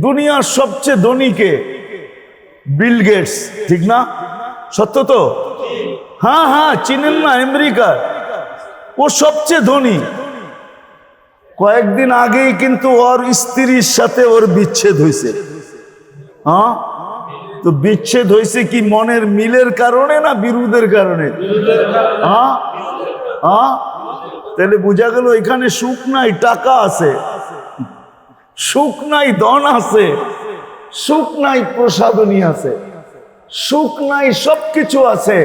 দুনিয়ার সবচেয়ে ধনীকে Bill Gates ঠিক না? সত্য তো? হ্যাঁ হ্যাঁ চিনেন না আমেরিকার ও সবচেয়ে ধনী। কয়েকদিন আগেই কিন্তু ওর স্ত্রীর সাথে ওর বিচ্ছেদ হয়েছে হ্যাঁ? তো বিচ্ছেদ হয়েছে কি মনের মিলের কারণে না বিরোধের কারণে? হ্যাঁ? হ্যাঁ? তাহলে বোঝা গেল এখানে সুখ নাই, টাকা আছে। সুখ নাই দন আছে, সুখ নাই প্রসাদনী আছে, সুখ নাই সবকিছু আছে,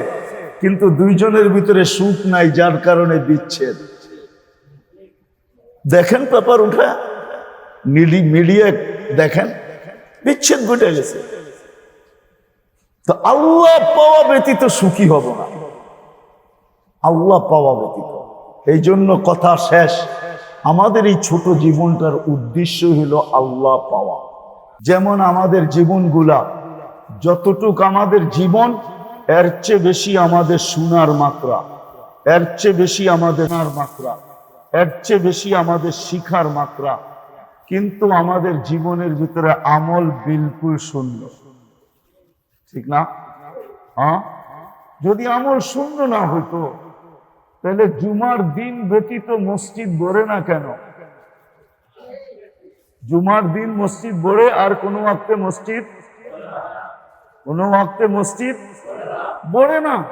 কিন্তু দুইজনের ভিতরে সুখ নাই যার কারণে বিচ্ছেদ। দেখেন পেপার উঠে মিডিয়া দেখেন, বিচ্ছেদ ঘটে গেছে। তো আল্লাহ পাওয়া ব্যতীত সুখী হব না। আল্লাহ পাওয়া ব্যতীত। এই জন্য কথা শেষ। আমাদের এই ছোট জীবনটার উদ্দেশ্য হলো আল্লাহ পাওয়া। যেমন আমাদের জীবনগুলা, যতটুক আমাদের জীবন, এর চেয়ে বেশি আমাদের শোনার মাত্রা। এর চেয়ে বেশি আমাদের মাত্রা। এর চেয়ে বেশি আমাদের শিখার মাত্রা। কিন্তু আমাদের জীবনের ভিতরে আমল বিলকুল শূন্য। ঠিক না? হ্যাঁ? যদি আমল শূন্য না হইতো তাহলে জুমার দিন ব্যতীত মসজিদ গড়ে না কেন? জুমার দিন মসজিদ গড়ে আর কোনো ওয়াক্তে মসজিদ? কোনো ওয়াক্তে মসজিদ গড়ে না।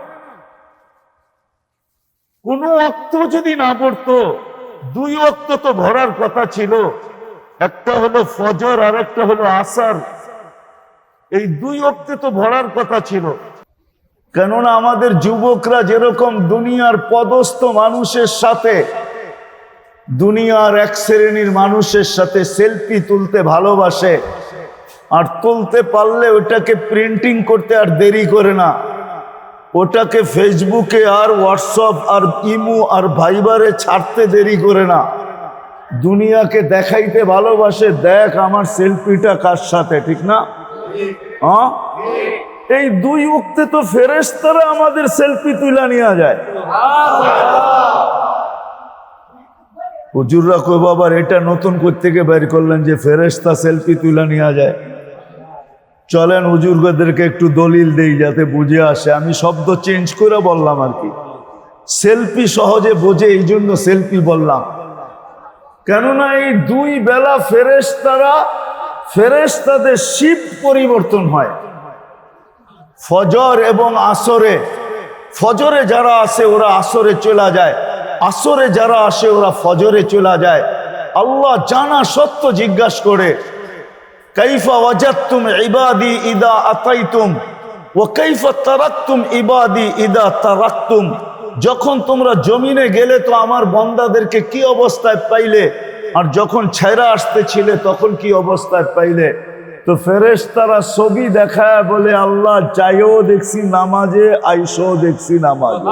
কোনো অক্ত যদি না পড়তো দুই অক্ত তো ভরার কথা ছিল। একটা হলো ফজর আর একটা হলো আসার। এই দুই অক্তে তো ভরার কথা ছিল। কেননা আমাদের যুবকরা যেরকম দুনিয়ার পদস্থ মানুষের সাথে, দুনিয়ার এক শ্রেণির মানুষের সাথে সেলফি তুলতে ভালোবাসে, আর তুলতে পারলে ওটাকে প্রিন্টিং করতে আর দেরি করে না। ওটাকে ফেসবুকে আর হোয়াটসঅ্যাপ আর ইমু আর ভাইবারে ছাড়তে দেরি করে না। দুনিয়াকে দেখাইতে ভালোবাসে, দেখ আমার সেলফিটা কার সাথে, ঠিক না? হ্যাঁ? এই দুই উক্তে তো ফেরেস্তারা আমাদের সেলফি তুলে নিয়ে যায়। হুজুররা কই বাবার এটা নতুন থেকে বের করলেন যে ফেরেস্তা সেলফি তুলে নিয়ে যায়? চলেন হুজুরদেরকে একটু দলিল দেই যাতে বুঝে আসে। আমি শব্দ চেঞ্জ করে বললাম আর কি। সেলফি সহজে বোঝে এই জন্য সেলফি বললাম। কেননা এই দুই বেলা ফেরেস্তারা ফেরেস্তাদের শিফট পরিবর্তন হয়। ফজর এবং আসরে। ফজরে যারা আসে, ওরা আসরে চলে যায়। আসরে যারা আসে, ওরা ফজরে চলে যায়। আল্লাহ জানা সত্য জিজ্ঞাসা করে, কাইফা ওয়াজাতুম ইবাদি ইদা আতাইতুম? ও কাইফা তারাকতুম ইবাদি ইদা তারাকতুম? যখন তোমরা জমিনে গেলে তো আমার বন্দাদেরকে কি অবস্থায় পাইলে? আর যখন ছেড়া আসতেছিলে, তখন কি অবস্থায় পাইলে? তো ফেরেশতারা ছবি দেখায় বলে আল্লাহ যাইও দেখছি নামাজে আইসো দেখছি নামাজে।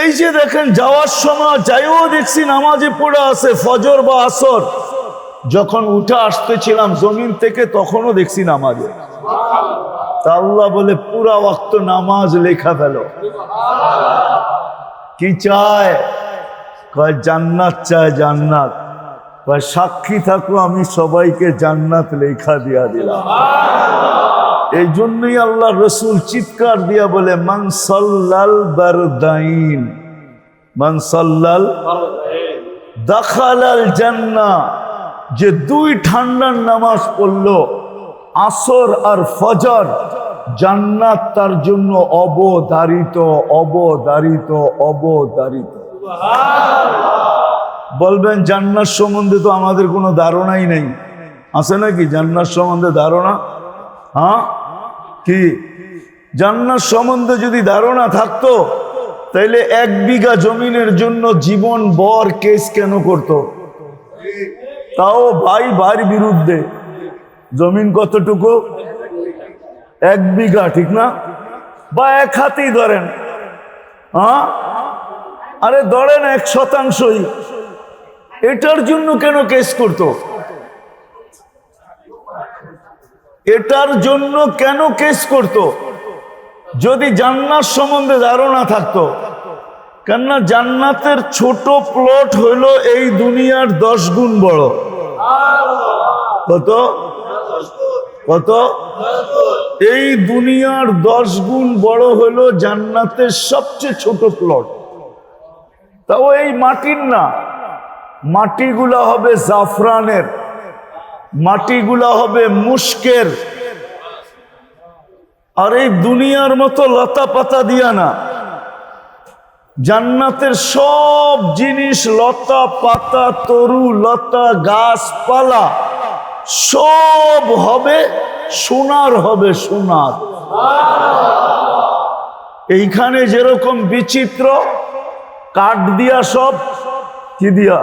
এই যে দেখেন যাওয়ার সময় যাইও দেখছি নামাজে পড়ে আছে ফজর বা আসর। যখন উঠে আসতেছিলাম জমিন থেকে তখনও দেখছি নামাজে। তা আল্লাহ বলে পুরা ওয়াক্ত নামাজ লেখা ফেল। কি চায়? কয় জান্নাত চায় জান্নাত। সাক্ষী থাকো, আমি সবাইকে জান্নাত লেখা দিয়া দিলাম। এই জন্যই আল্লাহ রসুল চিৎকার দিয়া বলে মানসল্লাল বারদাইন। মানসল্লাল দাখালাল জান্না যে দুই ঠান্ডার নামাজ পড়ল, আসর আর ফজর, জান্নাত তার জন্য অবধারিত অবধারিত অবধারিত। বলবেন জান্নার সম্বন্ধে তো আমাদের কোনো ধারণাই নেই। আছে নাকি জান্নার সম্বন্ধে ধারণা? হ্যাঁ? কি? জান্নার সম্বন্ধে যদি ধারণা থাকতো, তাইলে এক বিঘা জমিনের জন্য জীবন বর কেস কেন করত? তাও ভাই ভাইয়ের বিরুদ্ধে। জমিন কতটুকু? এক বিঘা, ঠিক না? বা এক হাতেই ধরেন। হ্যাঁ? আরে ধরেন এক শতাংশই। এটার জন্য কেন কেস করত? এটার জন্য কেন কেস করত? যদি জান্নাত সম্বন্ধে ধারণা থাকতো। কেননা জান্নাতের ছোট প্লট হইল এই দুনিয়ার দশ গুণ বড়। কত? কত? এই দুনিয়ার দশ গুণ বড় হলো জান্নাতের সবচেয়ে ছোট প্লট তাও এই মাটির না। মাটিগুলা হবে জাফরানের, মাটিগুলা হবে মুস্কের আর এই দুনিয়ার মতো লতা পাতা দিয়া না। জান্নাতের সব জিনিস লতা পাতা, তরু লতা, গাছপালা, সব হবে সোনার হবে সোনার। এইখানে যেরকম বিচিত্র, কাঠ দিয়া সব, কি দিয়া?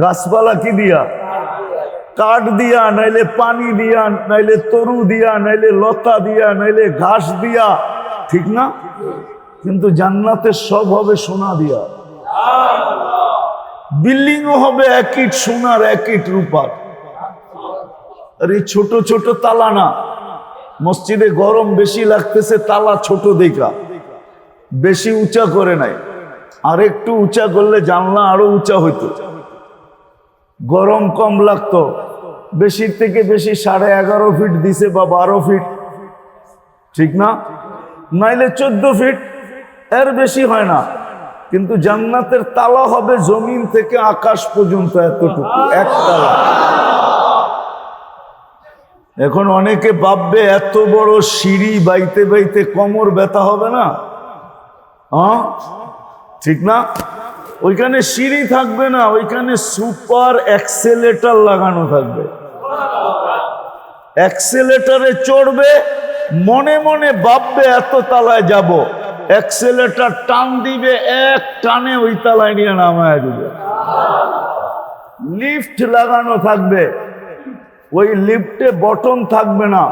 গাছপালা কি দিয়া? কাঠ দিয়া, নাইলে পানি দিয়া, নাইলে তরু দিয়া, নাইলে লতা দিয়া, নাইলে ঘাস দিয়া। ঠিক না? কিন্তু জান্নাতের সব হবে সোনা দিয়া। বিল্ডিংও হবে এক ইট সোনার, এক ইট রূপার। আর এই ছোট ছোট তালা না। মসজিদে গরম বেশি লাগতেছে, তালা ছোট দেখা। বেশি উঁচা করে নাই। আর একটু উঁচা করলে জানলা আরও উঁচা হইতো। গরম কম লাগতো। বেশির থেকে বেশি সাড়ে এগারো ফিট দিছে বা বারো ফিট ঠিক না? নাইলে চোদ্দ ফিট এর বেশি হয় না। কিন্তু জান্নাতের তালা হবে জমিন থেকে আকাশ পর্যন্ত এতটুকু, এক তালা। এখন অনেকে ভাববে, এত বড় সিঁড়ি বাইতে বাইতে কোমর ব্যথা হবে না? হ্যাঁ ঠিক না? ওইখানে সিঁড়ি থাকবে না, ওইখানে সুপার অ্যাক্সেলেটার লাগানো থাকবে। অ্যাক্সেলেটারে চড়বে, মনে মনে ভাববে এত তালায় যাব। অ্যাক্সেলেটার টান দিবে, এক টানে ওই তালায় নিয়ে নামায় দিবে। লিফট লাগানো থাকবে, ওই লিফটে বটন থাকবে না।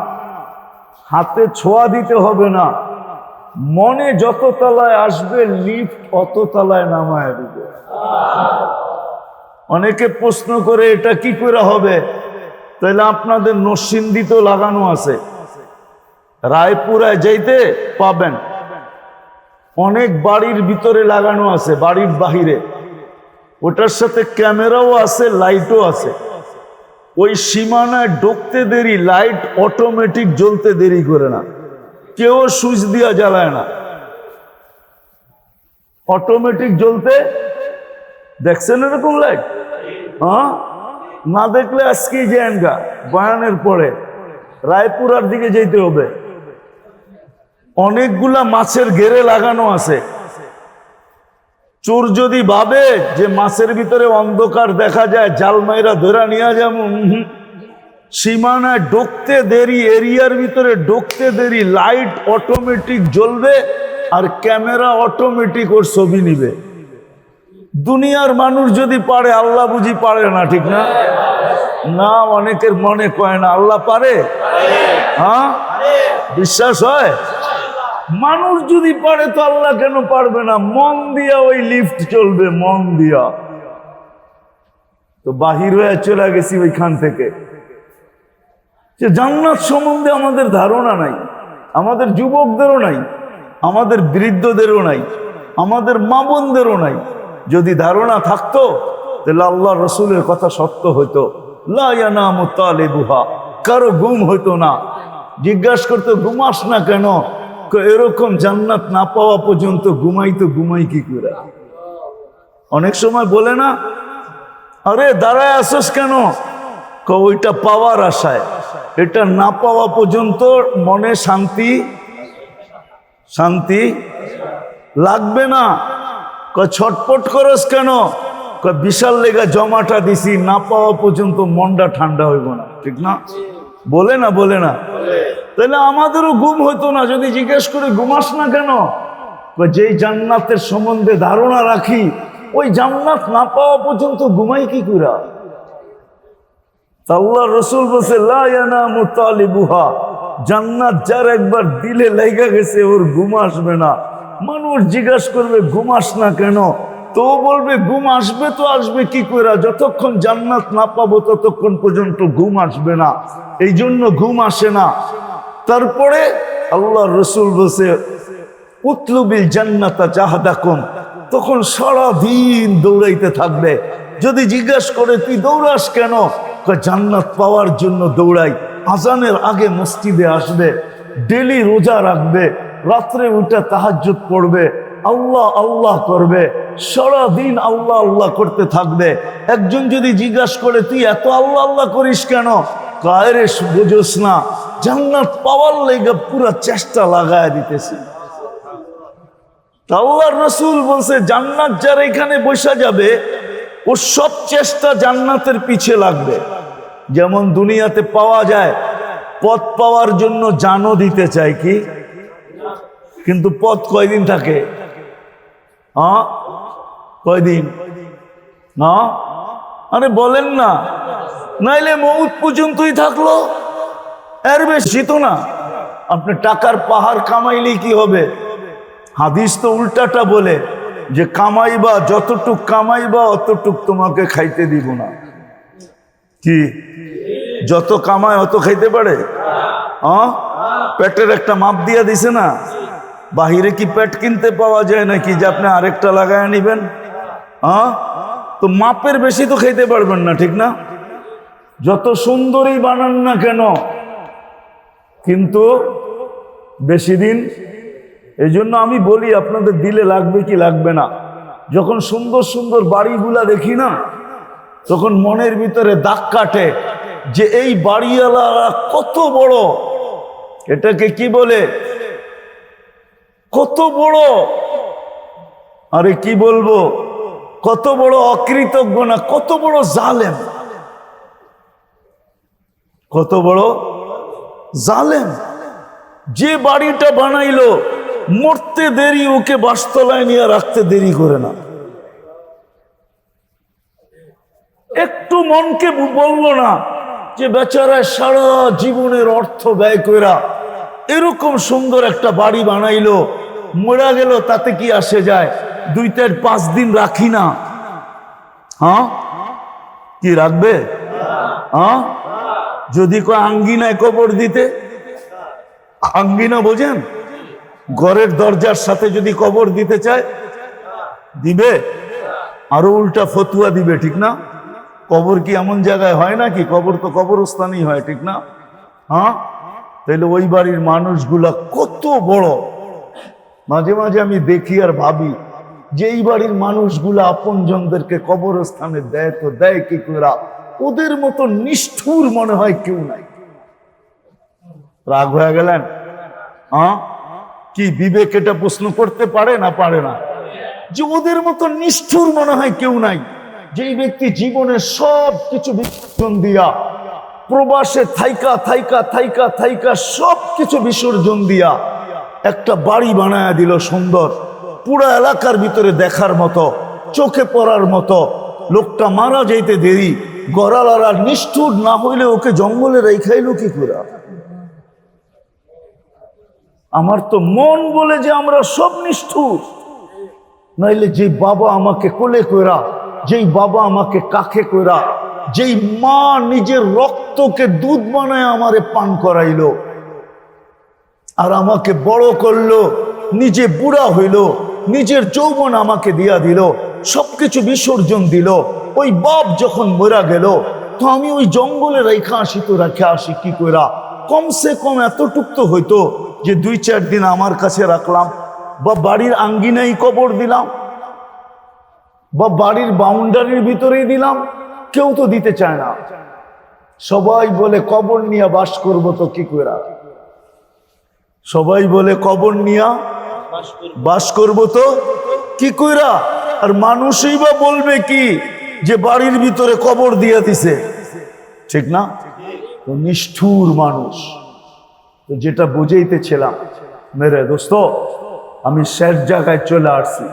হাতে ছোঁয়া দিতে হবে না। মনে যত তলায় আসবে, লিফট অত তলায় নামায় দিবে। অনেকে প্রশ্ন করে, এটা কি করে হবে? তাহলে আপনাদের নসিন্দিতেও লাগানো আছে। রায়পুরায় যাইতে পাবেন। অনেক বাড়ির ভিতরে লাগানো আছে, বাড়ির বাহিরে। ওটার সাথে ক্যামেরাও আছে, লাইটও আছে। ওই সীমানায় ঢুকতে দেরি, লাইট অটোমেটিক জ্বলতে দেরি করে না। কেউ সুইচ দিয়া জ্বালায় না। অটোমেটিক জ্বলতে, দেখছেন এরকম লাইট হ্যাঁ? না দেখলে আজকেই যান গা বয়ানের পরে। রায়পুরার দিকে যেতে হবে। অনেকগুলা মাছের ঘেরে লাগানো আছে। চোর যদি ভাবে যে মাছের ভিতরে অন্ধকার দেখা যায়, জাল মাইরা ধরা নিয়ে যেমন সীমানায় ঢুকতে দেরি, এরিয়ার ভিতরে ঢুকতে দেরি লাইট অটোমেটিক জ্বলবে আর ক্যামেরা অটোমেটিক ওর ছবি নিবে। দুনিয়ার মানুষ যদি পারে, আল্লাহ বুঝি পারে না, ঠিক না? না, অনেকের মনে কয় না, আল্লাহ পারে? হ্যাঁ? বিশ্বাস হয়? মানুষ যদি পারে তো আল্লাহ কেন পারবে না? মন দিয়া ওই লিফট চলবে, মন দিয়া। তো বাহির হয়ে চলে গেছি ওইখান থেকে। যে জান্নাত সম্বন্ধে আমাদের ধারণা নাই, আমাদের যুবকদেরও নাই, আমাদের বৃদ্ধদেরও নাই, আমাদের মা বোনদেরও নাই। যদি ধারণা থাকতো, তাহলে আল্লাহ রসুলের কথা সত্য হইতো। বুহা কারও গুম হইতো না। জিজ্ঞাসা করতো, ঘুমাস না কেন? এরকম জান্নাত না পাওয়া পর্যন্ত ঘুমাই তো ঘুমাই কি করে? অনেক সময় বলে না, আরে দাঁড়ায় আসোস কেন? ওইটা পাওয়ার আশায়। এটা না পাওয়া পর্যন্ত মনে শান্তি শান্তি লাগবে না। ছটপট করস কেন? বিশাল লেগা জমাটা দিছি, না পাওয়া পর্যন্ত মনটা ঠান্ডা হইব না। ঠিক না? বলে না বলে না। তাহলে আমাদেরও ঘুম হতো না, যদি জিজ্ঞেস করে, ঘুমাস না কেন? যেই জান্নাতের সম্বন্ধে ধারণা রাখি, ওই জান্নাত না পাওয়া পর্যন্ত ঘুমাই কি করে আল্লাহ রসুল বলছে মুতালিবুহা জান্নাত যার একবার দিলে লেগে গেছে, ওর ঘুম আসবে না। মানুষ জিজ্ঞাসা করবে, ঘুম আস না কেন? তো বলবে, ঘুম আসবে তো আসবে, কি করে যতক্ষণ জান্নাত না পাবো, ততক্ষণ পর্যন্ত ঘুম আসবে না। এই জন্য ঘুম আসে না। তারপরে আল্লাহ রসুল বসে উতলুবিল জান্নাতা চাহাদাকুম তখন সারাদিন দৌড়াইতে থাকবে। যদি জিজ্ঞাসা করে, তুই দৌড়াস কেন? জান্নাত পাওয়ার জন্য দৌড়াই। আজানের আগে মসজিদে আসবে, ডেলি রোজা রাখবে, রাত্রে উঠে তাহাজ্জুদ পড়বে, আল্লাহ আল্লাহ করবে সারা দিন আল্লাহ আল্লাহ করতে থাকবে। একজন যদি জিজ্ঞাসা করে, তুই এত আল্লাহ আল্লাহ করিস কেন? কায়রে বুঝোস না। জান্নাত পাওয়ার লেগে পুরো চেষ্টা লাগায় দিতেছি। তা আল্লাহর রসুল বলছে, জান্নাত যার এখানে বসা যাবে, ওর সব চেষ্টা জান্নাতের পিছে লাগবে। যেমন দুনিয়াতে পাওয়া যায়, পথ পাওয়ার জন্য জানও দিতে চাই কি? কিন্তু পথ কয়দিন থাকে? হ্যাঁ কয়দিন? না? আরে বলেন না। নাইলে মৌত পর্যন্তই থাকল। এর বেশি তো না। আপনি টাকার পাহাড় কামাইলেই কি হবে? হাদিস তো উল্টাটা বলে যে কামাইবা, যতটুক কামাইবা, অতটুক তোমাকে খাইতে দিব না। কি? যত কামায় অত খাইতে পারে? পেটের একটা মাপ দিয়া দিছে না? বাহিরে কি পেট কিনতে পাওয়া যায় নাকি যে আপনি আরেকটা লাগায় নিবেন? হ্যাঁ তো মাপের বেশি তো খাইতে পারবেন না, ঠিক না? যত সুন্দরই বানান না কেন? কিন্তু বেশি দিন এই জন্য আমি বলি আপনাদের দিলে লাগবে কি লাগবে না। যখন সুন্দর সুন্দর বাড়িগুলা দেখি না তখন মনের ভিতরে দাগ কাটে যে এই বাড়িওয়ালারা কত বড়। এটাকে কি বলে? কত বড়। আরে কি বলব? কত বড় অকৃতজ্ঞ না, কত বড় জালেম। কত বড় জালেম। যে বাড়িটা বানাইলো, মরতে দেরি, ওকে বাসতলায় নিয়ে রাখতে দেরি করে না। একটু মনকে বলল না যে বেচারা সারা জীবনের অর্থ ব্যয় করা এরকম সুন্দর একটা বাড়ি বানাইলো, মরা গেল, তাতে কি আসে যায়? দুই চার পাঁচ দিন রাখি না। হ্যাঁ? কি রাখবে? হ্যাঁ? যদি কয় আঙ্গিনায় কবর দিতে। আঙ্গিনা বোঝেন? ঘরের দরজার সাথে যদি কবর দিতে চায়, দিবে? আরও উল্টা ফতুয়া দিবে, ঠিক না? কবর কি এমন জায়গায় হয় নাকি? কবর তো কবরস্থানই হয়, ঠিক না? হ্যাঁ? তাহলে ওই বাড়ির মানুষগুলা কত বড়। মাঝে মাঝে আমি দেখি আর ভাবি, যে এই বাড়ির মানুষগুলা আপনজনদেরকে কবরস্থানে দেয় তো দেয় কি করে ওদের মতো নিষ্ঠুর মনে হয় কেউ নাই। রাগ হয়ে গেলেন? হ্যাঁ? কি বিবেক এটা প্রশ্ন করতে পারে না পারে না? যে ওদের মতো নিষ্ঠুর মনে হয় কেউ নাই। যেই ব্যক্তি জীবনের সব কিছু বিসর্জন দিয়া প্রবাসে থাইকা থাইকা থাইকা থাইকা সব কিছু বিসর্জন দিয়া একটা বাড়ি বানায় দিল সুন্দর। পুরা এলাকার ভিতরে দেখার মতো, চোখে পড়ার মতো। লোকটা মারা যাইতে দেরি, গড়ালারা নিষ্ঠুর না হইলে ওকে জঙ্গলে রেখাইলো কি করে? আমার তো মন বলে যে আমরা সব নিষ্ঠুর। নাইলে যে বাবা আমাকে কোলে কইরা যেই বাবা আমাকে কাকে কইরা, যেই মা নিজের রক্তকে দুধ বানায় আমারে পান করাইলো, আর আমাকে বড় করল, নিজে বুড়া হইল, নিজের যৌবন আমাকে দিয়া দিল, সবকিছু বিসর্জন দিল, ওই বাপ যখন মরা গেল, তো আমি ওই জঙ্গলে রেখা আসি তো, রেখে আসি কি কইরা, কমসে কম এতটুক তো হইতো যে দুই চার দিন আমার কাছে রাখলাম, বা বাড়ির আঙ্গিনাই কবর দিলাম বা বাড়ির বাউন্ডারির ভিতরেই দিলাম, কেউ তো দিতে চায় না। সবাই বলে, কবর নিয়ে বাস করব তো কি কইরা সবাই বলে, কবর নিয়া বাস করব তো কি কইরা আর মানুষই বা বলবে কি যে, বাড়ির ভিতরে কবর দিয়া দিছে। ঠিক না? তো নিষ্ঠুর মানুষ। তো যেটা বুঝাইতেছিলাম, মেরে দোস্ত, আমি শেষ জায়গায় চলে আসছি।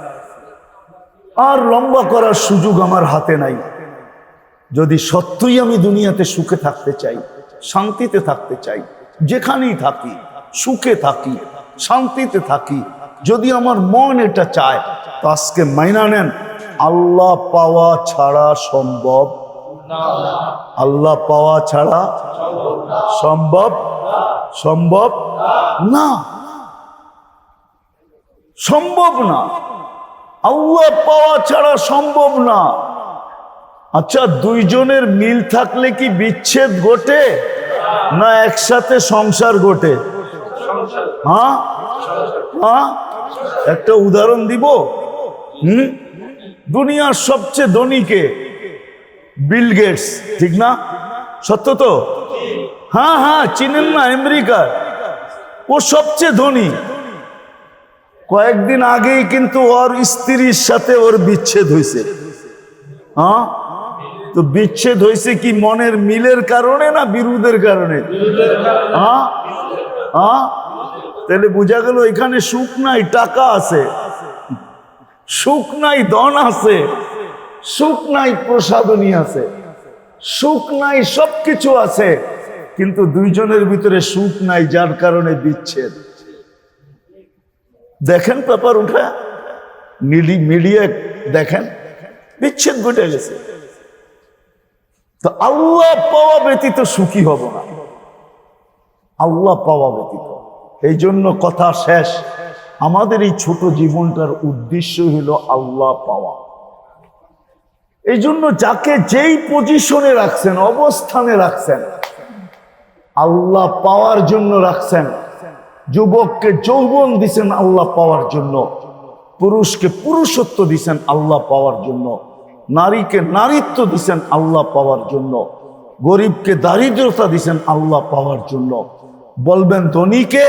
আর লম্বা করার সুযোগ আমার হাতে নাই। যদি সত্যই আমি দুনিয়াতে সুখে থাকতে চাই, শান্তিতে থাকতে চাই, যেখানেই থাকি, সুখে থাকি, শান্তিতে থাকি, যদি আমার মন এটা চায়, তো আজকে মাইনা নেন, আল্লাহ পাওয়া ছাড়া সম্ভব। আল্লাহ পাওয়া ছাড়া সম্ভব? সম্ভব না। সম্ভব না। আল্লাহ পাওয়া ছাড়া সম্ভব না। আচ্ছা দুইজনের মিল থাকলে কি বিচ্ছেদ ঘটে? না, একসাথে সংসার ঘটে? হ্যাঁ? হ্যাঁ? একটা উদাহরণ দিব? হুম? দুনিয়ার সবচেয়ে ধনীকে বিল গেটস, ঠিক না? সত্য তো? হ্যাঁ হ্যাঁ চিনেন না, আমেরিকার। ও সবচেয়ে ধনী। কয়েকদিন আগেই কিন্তু ওর স্ত্রীর সাথে ওর বিচ্ছেদ হয়েছে হ্যাঁ? তো বিচ্ছেদ হয়েছে কি মনের মিলের কারণে না বিরোধের কারণে? হ্যাঁ? হ্যাঁ? তাহলে বোঝা গেল এখানে সুখ নাই, টাকা আছে। সুখ নাই, ধন আছে। সুখ নাই, প্রসাদনী আছে। সুখ নাই, সবকিছু আছে। কিন্তু দুইজনের ভিতরে সুখ নাই, যার কারণে বিচ্ছেদ। দেখেন পেপার উঠে মিডিয়া দেখেন, বিচ্ছেদ ঘটে গেছে। তো আল্লাহ পাওয়া ব্যতীত সুখী হব না। আল্লাহ পাওয়া ব্যতীত। এই জন্য কথা শেষ। আমাদের এই ছোট জীবনটার উদ্দেশ্য হলো আল্লাহ পাওয়া। এই জন্য যাকে যেই পজিশনে রাখছেন, অবস্থানে রাখছেন, আল্লাহ পাওয়ার জন্য রাখছেন। যুবককে যৌবন দিছেন আল্লাহ পাওয়ার জন্য, পুরুষকে পুরুষত্ব দিছেন আল্লাহ পাওয়ার জন্য, নারীকে নারীত্ব দিছেন আল্লাহ পাওয়ার জন্য, গরিবকে দারিদ্রতা দিছেন আল্লাহ পাওয়ার জন্য। বলবেন, ধনীকে,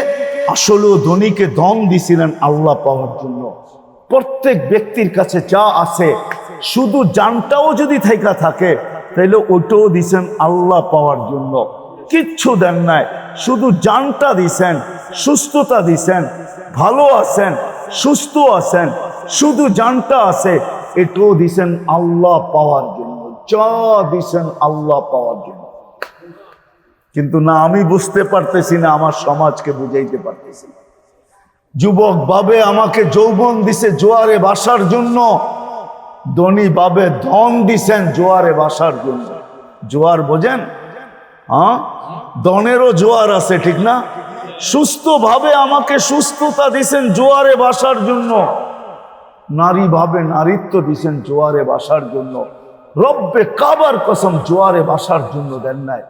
আসলেও ধনীকে ধন দিছিলেন আল্লাহ পাওয়ার জন্য। প্রত্যেক ব্যক্তির কাছে যা আছে, শুধু জানটাও যদি থাইকা থাকে তাহলে ওটাও দিছেন আল্লাহ পাওয়ার জন্য। কিচ্ছু দেন নাই, শুধু জানটা দিছেন সুস্থতা দিছেন, ভালো আছেন, সুস্থ আছেন, শুধু জানটা আছে, এটাও দিছেন আল্লাহ পাওয়ার জন্য, যা দিছেন আল্লাহ পাওয়ার জন্য। কিন্তু না, আমি বুঝতে পারতেছি না, আমার সমাজকে বুঝাইতে পারতেছি। যুবক বাবে আমাকে যৌবন দিছে জোয়ারে বাসার জন্য, ধনী বাবে ধন দিছেন জোয়ারে বাসার জন্য। জোয়ার বোঝেন? হ্যাঁ দনেরও জোয়ার আছে, ঠিক না? সুস্থভাবে আমাকে সুস্থতা দিছেন জোয়ারে বাসার জন্য। নারী ভাবে নারীত্ব দিছেন জোয়ারে বাসার জন্য। রব্বে কাবার কসম জোয়ারে বাসার জন্য দেন নাই।